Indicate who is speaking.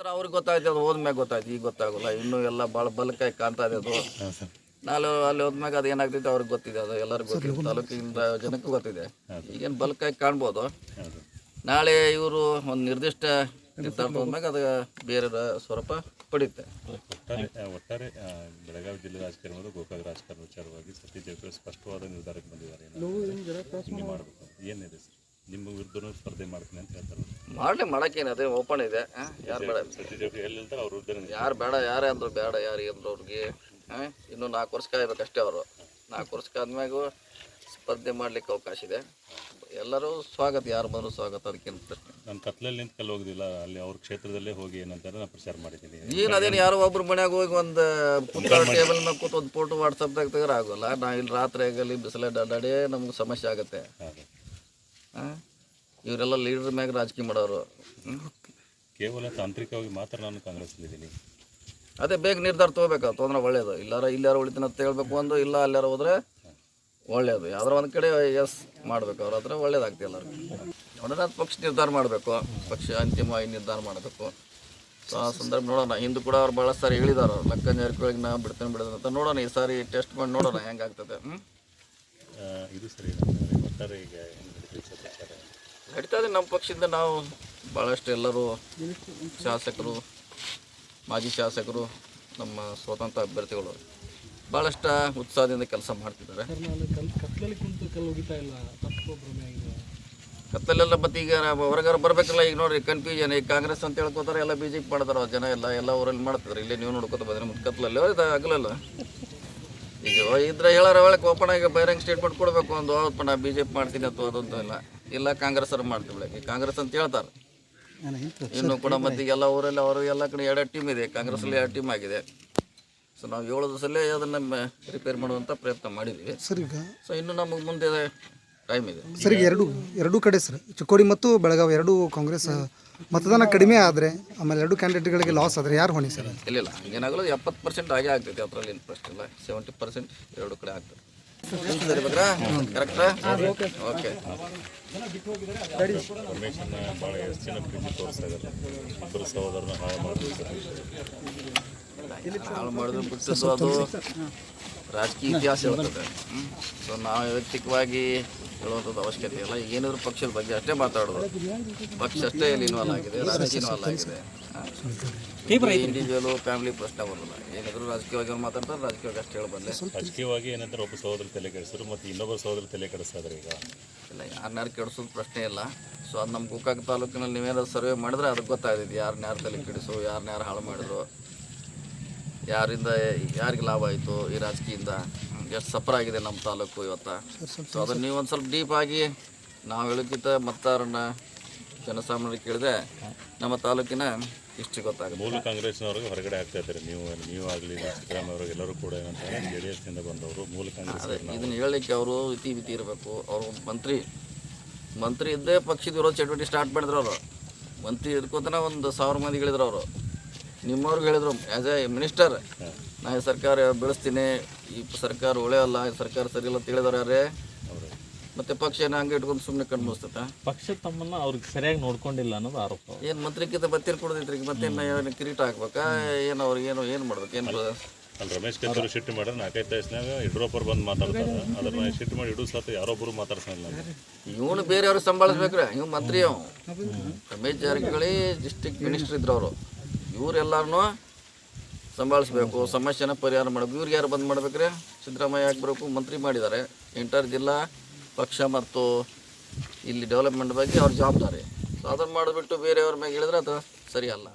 Speaker 1: ನಂತರ ಅವ್ರಿಗೆ ಗೊತ್ತಾಯ್ತು ಅದು ಹೋದ್ಮ್ಯಾಗ ಗೊತ್ತಾಯ್ತು ಈಗ ಗೊತ್ತಾಗಲ್ಲ. ಇನ್ನೂ ಎಲ್ಲ ಭಾಳ ಬಲಕೈ ಕಾಣ್ತಾ ಇದೆ ಅದು. ನಾಳೆ ಅಲ್ಲಿ ಹೋದ್ಮ್ಯಾಗ ಅದು ಏನಾಗ್ತೈತೆ ಅವ್ರಿಗೆ ಗೊತ್ತಿದೆ ಅದು ಎಲ್ಲರಿಗೂ ಗೊತ್ತಿದೆ. ತಾಲೂಕಿನಿಂದ ಜನಕ್ಕೂ ಗೊತ್ತಿದೆ. ಈಗೇನು ಬಲಕಾಯಿ ಕಾಣ್ಬೋದು. ನಾಳೆ ಇವರು ಒಂದು ನಿರ್ದಿಷ್ಟ ನಿರ್ಧಾರ ಹೋದ್ಮ್ಯಾಗ ಅದು ಬೇರೆ ಸ್ವರೂಪ ಪಡೆಯುತ್ತೆ
Speaker 2: ಒಟ್ಟಾರೆ ಬೆಳಗಾವಿ ಜಿಲ್ಲೆ ರಾಜಕಾರಣ ಮತ್ತು ಗೋಕಾಕ್ ರಾಜಕಾರಣ ವಿಚಾರವಾಗಿ ಸತೀಶ್ ಜಾರಕಿಹೊಳಿ ಸ್ಪಷ್ಟವಾದ ನಿರ್ಧಾರಕ್ಕೆ ಬಂದಿದ್ದಾರೆ. ಮಾಡಬೇಕು ಏನಿದೆ ಸರ್? ನಿಮ್ಮ ವಿರುದ್ಧನೂ ಸ್ಪರ್ಧೆ ಮಾಡ್ತೀನಿ ಅಂತ ಹೇಳ್ತಾರೆ.
Speaker 1: ಮಾಡಲಿ ಮಾಡೋಕ್ಕೇನು ಅದೇ ಓಪನ್ ಇದೆ. ಯಾರು ಬೇಡ?
Speaker 2: ಸತೀಶ್ ಜಾರಕಿಹೊಳಿ ಎಲ್ಲಿ ಹೇಳ್ತಾರೆ ಅವ್ರ ವಿರುದ್ಧ
Speaker 1: ಯಾರು ಬೇಡ ಯಾರೇ ಅಂದ್ರು ಬೇಡ ಯಾರು ಅಂದರು ಅವ್ರಿಗೆ ಇನ್ನೂ ನಾಲ್ಕು ವರ್ಷ ಕಾಯ್ಬೇಕಷ್ಟೇ ಅವರು. ನಾಲ್ಕು ವರ್ಷ ಆದ್ಮ್ಯಾಗೂ ಸ್ಪರ್ಧೆ ಮಾಡ್ಲಿಕ್ಕೆ ಅವಕಾಶ ಇದೆ. ಎಲ್ಲರೂ ಸ್ವಾಗತ ಯಾರು ಬಂದರೂ ಸ್ವಾಗತ ಅದಕ್ಕೇನು ಪ್ರಶ್ನೆ.
Speaker 2: ನಾನು ಕತ್ಲಲ್ಲಿ ನಿಂತು ಕಲ್ಲು ಹೋಗೋದಿಲ್ಲ ಅಲ್ಲಿ ಅವ್ರ ಕ್ಷೇತ್ರದಲ್ಲೇ ಹೋಗಿ ಏನಂತಾರೆ ನಾನು ಪ್ರಚಾರ ಮಾಡಿದ್ದೀನಿ.
Speaker 1: ಏನು ಅದೇನು ಯಾರೋ ಒಬ್ರು ಮನ್ಯಾಗ ಹೋಗಿ ಒಂದು ಕುತ್ಕೊಳ್ಳೋ ಟೇಬಲ್ ಮೇಲೆ ಕೂತು ಒಂದು ಫೋಟೋ ವಾಟ್ಸಪ್ದಾಗ ತೆಗೆದ್ರೆ ಆಗೋಲ್ಲ. ನಾ ಇಲ್ಲಿ ರಾತ್ರಿ ಆಗಲಿ ಬಿಸಿಲೆ ಅಡ್ಡಾಡಿ ನಮ್ಗೆ ಸಮಸ್ಯೆ ಆಗುತ್ತೆ? ಇವರೆಲ್ಲ ಲೀಡರ್ ಮ್ಯಾಗ ರಾಜಕೀಯ ಮಾಡೋರು.
Speaker 2: ಕೇವಲ ತಾಂತ್ರಿಕವಾಗಿ ಮಾತ್ರ ನಾನು ಕಾಂಗ್ರೆಸ್ಸಲ್ಲಿದ್ದೀನಿ
Speaker 1: ಅದೇ ಬೇಗ ನಿರ್ಧಾರ ತೊಗೋಬೇಕು? ತೊಂದ್ರೆ ಒಳ್ಳೇದು. ಇಲ್ಲಾರ ಇಲ್ಲಾರ ಉಳಿತೀನಿ ಅಂತ ಹೇಳ್ಬೇಕು ಒಂದು ಇಲ್ಲ ಅಲ್ಲಾರ ಹೋದ್ರೆ ಒಳ್ಳೇದು. ಯಾವ್ದಾರ ಒಂದು ಕಡೆ ಎಸ್ ಮಾಡ್ಬೇಕು ಅವ್ರ ಹತ್ರ ಒಳ್ಳೇದಾಗ್ತಿ ಎಲ್ಲರಿಗೂ. ನೋಡೋಣ ಅದು ಪಕ್ಷ ನಿರ್ಧಾರ ಮಾಡಬೇಕು. ಪಕ್ಷ ಅಂತಿಮವಾಗಿ ನಿರ್ಧಾರ ಮಾಡಬೇಕು. ಸೊ ಆ ಸಂದರ್ಭ ನೋಡೋಣ. ಹಿಂದೂ ಕೂಡ ಅವ್ರು ಭಾಳ ಸಾರಿ ಹೇಳಿದಾರೆ. ಅವ್ರು ಲಕ್ಕ ಜಾರಕಿಹೊಳಿಗೆ ನಾ ಬಿಡ್ತೇನೆ ಬಿಡೋದು ಅಂತ. ನೋಡೋಣ ಈ ಸಾರಿ ಟೆಸ್ಟ್ ಮಾಡಿ ನೋಡೋಣ ಹೆಂಗಾಗ್ತದೆ. ಹ್ಞೂ
Speaker 2: ಇದು ಸರಿ ಒಟ್ಟಾರೆ ಈಗ
Speaker 1: ನಡೀತಾ ಇದೆ ನಮ್ಮ ಪಕ್ಷದಿಂದ ನಾವು ಭಾಳಷ್ಟು ಎಲ್ಲರೂ ಶಾಸಕರು ಮಾಜಿ ಶಾಸಕರು ನಮ್ಮ ಸ್ವತಂತ್ರ ಅಭ್ಯರ್ಥಿಗಳು ಭಾಳಷ್ಟು ಉತ್ಸಾಹದಿಂದ ಕೆಲಸ ಮಾಡ್ತಿದ್ದಾರೆ. ಕತ್ತಲೆಲ್ಲ ಮತ್ತೆ ಈಗ ಹೊರಗಾರ ಬರಬೇಕಲ್ಲ ಈಗ ನೋಡ್ರಿ ಕನ್ಫ್ಯೂಷನ್ ಈಗ ಕಾಂಗ್ರೆಸ್ ಅಂತ ಹೇಳ್ಕೊತಾರೆ ಎಲ್ಲ ಬಿ ಜೆ ಪಿ ಮಾಡ್ತಾರೆ ಜನ ಎಲ್ಲ ಎಲ್ಲ ಊರಲ್ಲಿ ಮಾಡ್ತಿದ್ರು. ಇಲ್ಲಿ ನೀವು ನೋಡ್ಕೊತ ಬಂದ್ರೆ ಮತ್ತೆ ಕತ್ತಲಲ್ಲಿ ಆಗಲಲ್ಲ ಈಗ ಇದ್ರೆ ಹೇಳೋರ ಒಳಗೆ ಓಪನ್ ಆಗಿ ಬಹಿರಂಗ ಸ್ಟೇಟ್ಮೆಂಟ್ ಕೊಡಬೇಕು ಒಂದು ಹೌದಪ್ಪ ನಾ ಬಿ ಜೆ ಪಿ ಮಾಡ್ತೀನಿ ಅಥವಾ ಅದಂತೂ ಇಲ್ಲ. ಇಲ್ಲ ಕಾಂಗ್ರೆಸ್ ಅವ್ರು ಮಾಡ್ತೀವಿ ಬೆಳಗ್ಗೆ. ಕಾಂಗ್ರೆಸ್ ಅಂತ ಹೇಳ್ತಾರೆ. ಇನ್ನು ಕೂಡ ಮತ್ತೆ ಎಲ್ಲ ಊರಲ್ಲಿ ಅವರು ಎಲ್ಲ ಕಡೆ ಎರಡು ಟೀಮ್ ಇದೆ. ಕಾಂಗ್ರೆಸ್ಸಲ್ಲಿ ಎರಡು ಟೀಮ್ ಆಗಿದೆ. ಸೊ ನಾವು ಏಳು ದಿವಸಲ್ಲೇ ಅದನ್ನು ರಿಪೇರ್ ಮಾಡುವಂಥ ಪ್ರಯತ್ನ ಮಾಡಿದ್ದೀವಿ
Speaker 3: ಸರಿ ಈಗ?
Speaker 1: ಸೊ ಇನ್ನು ನಮಗೆ ಮುಂದೆ ಟೈಮ್ ಇದೆ.
Speaker 3: ಸರಿ ಈಗ ಎರಡು ಎರಡೂ ಕಡೆ ಸರ್. ಚಿಕ್ಕೋಡಿ ಮತ್ತು ಬೆಳಗಾವಿ ಎರಡೂ ಕಾಂಗ್ರೆಸ್ ಮತದಾನ ಕಡಿಮೆ ಆದರೆ ಆಮೇಲೆ ಎರಡು ಕ್ಯಾಂಡಿಡೇಟ್ಗಳಿಗೆ ಲಾಸ್ ಆದರೆ ಯಾರು ಹೊಣೆ ಸರ್
Speaker 1: ಇಲ್ಲ ಇಲ್ಲ. ಏನಾಗಲ್ಲ ಎಪ್ಪತ್ತು ಪರ್ಸೆಂಟ್ ಆಗೇ ಆಗ್ತೈತೆ ಅದರಲ್ಲಿ ಇಂಟ್ರೆಸ್ಟ್ ಪ್ರಶ್ನೆ ಇಲ್ಲ. ಸೆವೆಂಟಿ ಪರ್ಸೆಂಟ್ ಎರಡು ಕಡೆ ಆಗ್ತದೆ. ಕರೆಕ್ಟಾ ಓಕೆ
Speaker 2: ಭಾಳ ಪ್ರೀತಿ ಇಬ್ಬರು ಸಹೋದರನ ಹಾಳು ಮಾಡಿದ್ರು
Speaker 1: ಹಾಳು ಮಾಡಿದ್ರು ಬಿಟ್ಟಿದ್ದು ಅದು. ರಾಜಕೀಯ ಇತಿಹಾಸ ಹೇಳ್ತದೆ. ಸೊ ನಾವು ವೈಯಕ್ತಿಕವಾಗಿ ಹೇಳುವಂಥದ್ದು ಅವಶ್ಯಕತೆ ಇಲ್ಲ. ಏನಿದ್ರು ಪಕ್ಷದ ಬಗ್ಗೆ ಅಷ್ಟೇ ಮಾತಾಡೋದು. ಪಕ್ಷ ಅಷ್ಟೇ ಇಲ್ಲಿ ಇನ್ವಾಲ್ವ್ ಆಗಿದೆ ರಾಜಕೀಯ ಇನ್ವಾಲ್ವ್ ಆಗಿದೆ. ಇಂಡಿವಿಜುವಲು ಫ್ಯಾಮಿಲಿ ಪ್ರಶ್ನೆ ಬರಲ್ಲ ಏನಾದರೂ ರಾಜಕೀಯವಾಗಿ ಅವ್ರು ಮಾತಾಡ್ತಾರೆ ರಾಜಕೀಯವಾಗಿ ಅಷ್ಟೇ ಹೇಳಿ ಬಂದೆ
Speaker 2: ರಾಜಕೀಯವಾಗಿ ಏನಂತಾರೆ ಒಬ್ಬ ಸಹೋದರ ತಲೆ ಕೆಡಿಸಿದ್ರು ಮತ್ತು ಇನ್ನೊಬ್ಬ ಸಹೋದರ ತಲೆ ಕೆಡಿಸ್ತಾ ಇದ್ದಾರೆ ಈಗ?
Speaker 1: ಇಲ್ಲ ಯಾರನ್ನಾರು ಕೆಡಿಸೋದು ಪ್ರಶ್ನೆ ಇಲ್ಲ. ಸೊ ಅದು ನಮ್ಮ ಗೋಕಾಕ್ ತಾಲೂಕಿನಲ್ಲಿ ನೀವೇನಾದ್ರು ಸರ್ವೆ ಮಾಡಿದ್ರೆ ಅದಕ್ಕೆ ಗೊತ್ತಾಗ್ತೈತಿ ಯಾರನ್ನ ಯಾರು ತಲೆ ಕೆಡಿಸು ಯಾರನ್ನ ಯಾರು ಹಾಳು ಮಾಡಿದ್ರು. ಯಾರಿಂದ ಯಾರಿಗೆ ಲಾಭ ಆಯಿತು ಈ ರಾಜಕೀಯದಿಂದ? ಎಷ್ಟು ಸಫರ್ ಆಗಿದೆ ನಮ್ಮ ತಾಲೂಕು ಇವತ್ತು? ಸೊ ಅದನ್ನು ನೀವು ಒಂದು ಸ್ವಲ್ಪ ಡೀಪ್ ಆಗಿ ನಾವು ಹೇಳೋಕ್ಕಿಂತ ಮತ್ತಾರನ್ನ ಜನಸಾಮಾನ್ಯರಿಗೆ ಕೇಳಿದೆ ನಮ್ಮ ತಾಲೂಕಿನ ಇಷ್ಟು ಗೊತ್ತಾಗುತ್ತೆ.
Speaker 2: ಮೂಲ ಕಾಂಗ್ರೆಸ್ನವ್ರಿಗೆ ಹೊರಗಡೆ ಆಗ್ತಾ ಇದ್ದಾರೆ. ನೀವು ನೀವು ಆಗಲಿ ಸಿದ್ದರಾಮಯ್ಯ ಎಲ್ಲರೂ ಕೂಡ ಏನಂತಾರೆ ಜೆ ಡಿ ಎಸ್ನಿಂದ ಬಂದವರು ಮೂಲ ಕಾಂಗ್ರೆಸ್
Speaker 1: ಅದೇ ಇದನ್ನು ಹೇಳಲಿಕ್ಕೆ ಅವರು ಇತಿ ಮಿತಿ ಇರಬೇಕು. ಅವರು ಮಂತ್ರಿ. ಮಂತ್ರಿ ಇದ್ದೇ ಪಕ್ಷದ ವಿರೋಧ ಚಟುವಟಿಕೆ ಸ್ಟಾರ್ಟ್ ಮಾಡಿದ್ರು ಅವರು. ಮಂತ್ರಿ ಇದ್ಕೋತನ ಒಂದು ಸಾವಿರ ಮಂದಿ ಹೇಳಿದ್ರು ಅವರು. ನಿಮ್ಮವ್ರಿಗೆ ಹೇಳಿದ್ರು ಆ್ಯಸ್ ಎ ಮಿನಿಸ್ಟರ್ ನಾ ಈ ಸರ್ಕಾರ ಬೆಳೆಸ್ತೀನಿ ಈ ಸರ್ಕಾರ ಒಳ್ಳೆಯಲ್ಲ ಈ ಸರ್ಕಾರ ಸರಿ ಇಲ್ಲ ಅಂತ ಹೇಳಿದವ್ರು ಯಾರೇ? ಮತ್ತೆ ಪಕ್ಷ ಏನೋ ಹಂಗೆ ಇಟ್ಕೊಂಡು ಸುಮ್ಮನೆ ಕಣ್ಣು ಮುಸ್ತೈತ
Speaker 4: ಪಕ್ಷ ತಮ್ಮನ್ನ ಅವ್ರಿಗೆ ಸರಿಯಾಗಿ ನೋಡ್ಕೊಂಡಿಲ್ಲ ಅನ್ನೋದು ಆರೋಪ.
Speaker 1: ಏನು ಮಂತ್ರಿಕ್ಕಿಂತ ಬತ್ತಿರ್ ಕೊಡೋದೈತ್ರಿ ಈಗ ಮತ್ತೆ ಏನು ಕಿರೀಟ ಹಾಕ್ಬೇಕಾ? ಏನು ಅವ್ರಿಗೆ ಏನು ಏನು ಮಾಡ್ಬೇಕು ಏನು
Speaker 2: ಅಲ್ಲಿ ರಮೇಶ್ ಕತ್ತೂರು ಶಿಫ್ಟ್ ಮಾಡಿದ್ರೆ ನಾಲ್ಕೈದು ತಾಸಿನಾಗ ಯಡಿಯೂರಪ್ಪರು ಬಂದು ಮಾತಾಡ್ತಾರೆ. ಅದನ್ನ ಶಿಫ್ಟ್ ಮಾಡಿ ಇಡೋ ಸತ್ತು ಯಾರೊಬ್ಬರು ಇಲ್ಲ
Speaker 1: ಇವನು ಬೇರೆಯವ್ರಿಗೆ ಸಂಭಾಳಿಸ್ಬೇಕ್ರೆ ಇವ್ ಮಂತ್ರಿ ಅವ್ ರಮೇಶ್ ಜಾರಕಿಹೊಳಿ ಡಿಸ್ಟಿಕ್ ಮಿನಿಸ್ಟರ್ ಇದ್ರು ಅವರು. ಇವರೆಲ್ಲರನ್ನೂ ಸಂಭಾಳಿಸ್ಬೇಕು, ಸಮಸ್ಯೆನ ಪರಿಹಾರ ಮಾಡಬೇಕು. ಇವ್ರಿಗೆ ಯಾರು ಬಂದ್ ಮಾಡ್ಬೇಕ್ರೆ? ಸಿದ್ದರಾಮಯ್ಯ ಬರಬೇಕು? ಮಂತ್ರಿ ಮಾಡಿದ್ದಾರೆ ಇಂಟರ್ ಜಿಲ್ಲಾ ಪಕ್ಷ ಮತ್ತು ಇಲ್ಲಿ ಡೆವಲಪ್ಮೆಂಟ್ ಬಗ್ಗೆ ಅವ್ರ ಜವಾಬ್ದಾರಿ. ಸೊ ಅದನ್ನು ಮಾಡಿಬಿಟ್ಟು ಬೇರೆಯವ್ರ ಮ್ಯಾಗೆ ಹೇಳಿದ್ರೆ ಅದು ಸರಿ ಅಲ್ಲ.